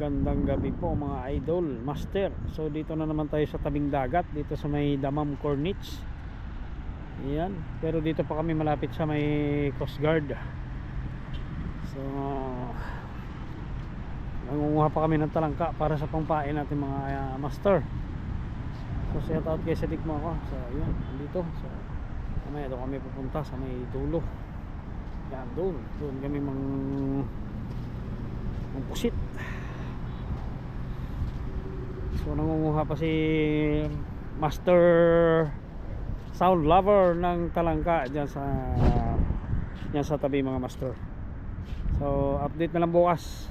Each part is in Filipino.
Magandang gabi po mga idol, master. So dito na naman tayo sa tabing dagat, dito sa may Damam Corniche. Ayan, pero dito pa kami malapit sa may Coast Guard. So nangunguha pa kami ng talangka para sa pangpain natin mga uh, master. So shout out kay Sadik mo ako. So ayan, dito. So mamaya doon kami pupunta sa may dulo. Yan, doon. Doon kami mang ang pusit so nangunguha pa si master sound lover ng talangka dyan sa dyan sa tabi mga master. So update na lang bukas.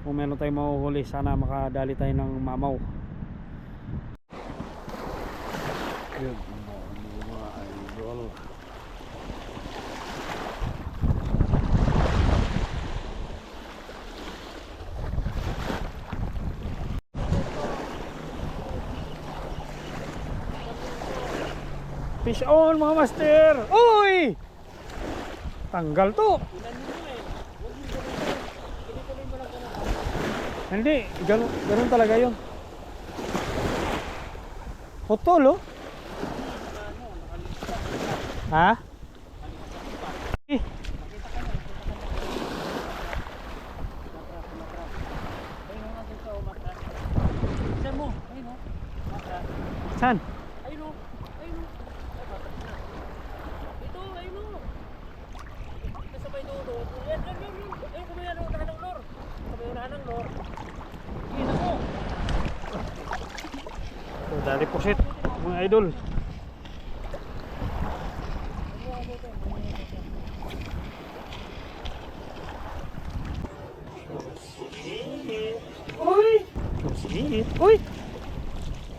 Kung meron tayong mahuhuli sana makadali tayo ng mamaw. Good morning mga idol Fish on mga master! Uy! Tanggal to! Hindi, ganun, ganun talaga yun. Putol oh. Ha? Eh. Saan mo? Ayun o. Saan? Ayun o. Ayun o. Ay, batak na. Ito, ayun o. Dulo. Yan, yan, yan, yan. Ayun, kung may ano, unahan ng lor. Kung may unahan ng lor. Kita mo. So, dali pusit mga idol. Uy! Uy!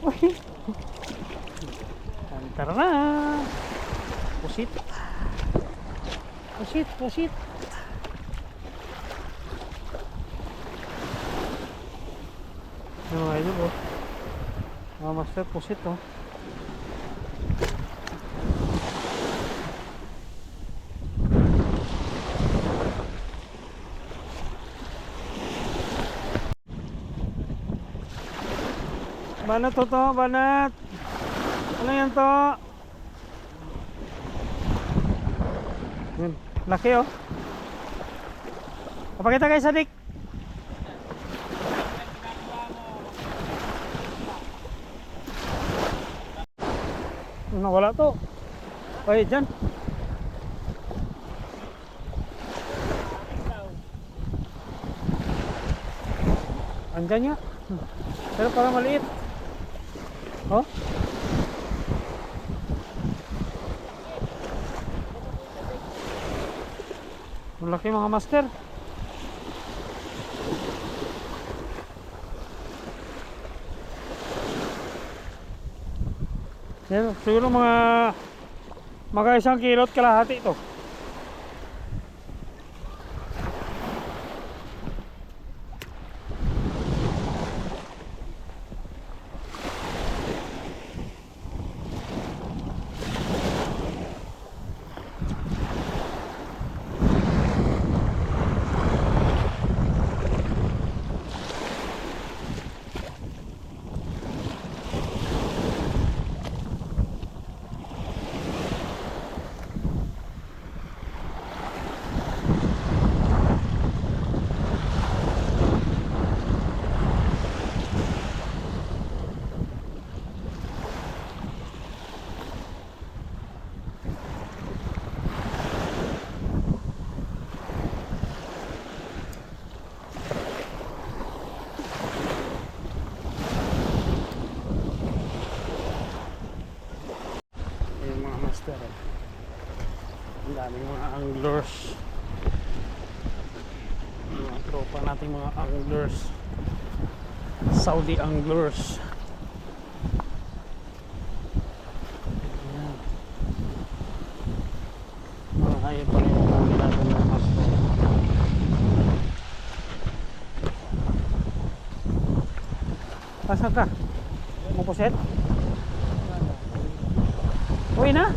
Uy! Tara na! Pusit! Pusit! Pusit! Yung mga idol oh. Mga master pusit. Banat to to, banat. Ano yan to? Yun, laki oh. Papakita kay Sadik. Nawala to. Ay, dyan. Andyan nga. Pero parang maliit. Oh? Ang laki mga master. Yan, siguro mga mga isang kilo at kalahati ito. yung mga master eh. ang daming mga anglers yung nating mga anglers Saudi anglers Ayan. mga hayop pa ka? Mupuset? Uwi na?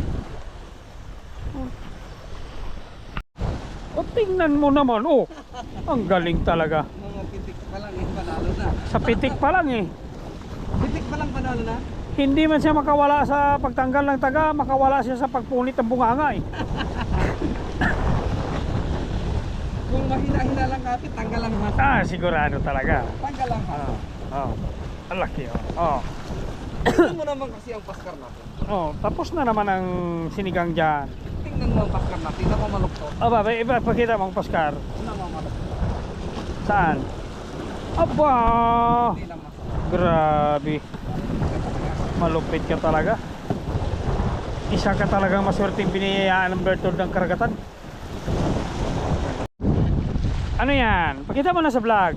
O tingnan mo naman, oh. Ang galing talaga. Mga pitik pa lang, iba na. Sa pitik pa lang eh. Pitik pa lang panalo na. Hindi man siya makawala sa pagtanggal ng taga, makawala siya sa pagpunit ng bunganga eh. Kung mahina-hina lang kapit, tanggal lang ha. Ah, sigurado talaga. Tanggal lang ha. Oh. Oh. Ang laki oh. Oh. Tingnan mo naman kasi ang paskar natin. Oh, tapos na naman ang sinigang diyan. Tingnan mo ang paskar natin. Namamaluktot. Aba, ba, iba pakita mo ang Pascal. Namamaluktot. Saan? Aba! Lang. Grabe. Malupit ka talaga. Isa ka talagang maswerteng biniyayaan ng Bertod ng Karagatan. Ano yan? Pakita mo na sa vlog.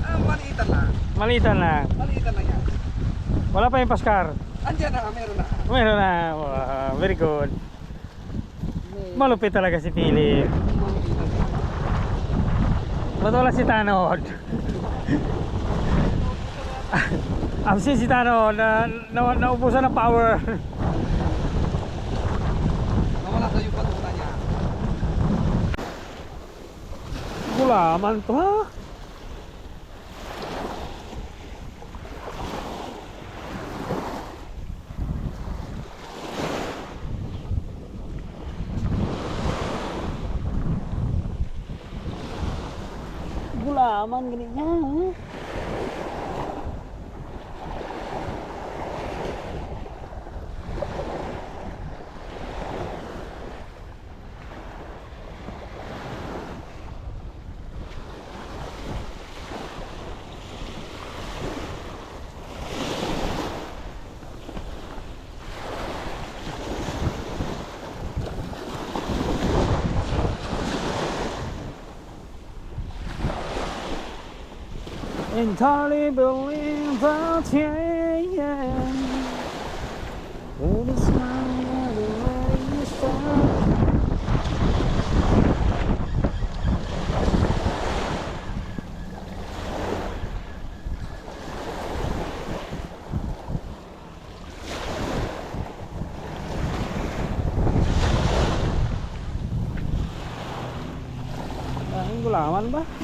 Ah, maliitan lang. Malitan na. Maliitan lang yan. Wala pa yung Pascal. Andiyan na, meron na. Meron na. Wow, very good. Malupit talaga si Philip. Wala si Tanod? Absent si Tanod. Na, na, naubusan ng power. Nawala sa yung patuta niya. Gulaman to ha. Gulaman ganyan ha. entirely believe that yeah, yeah. It is my Ang gulangan ba?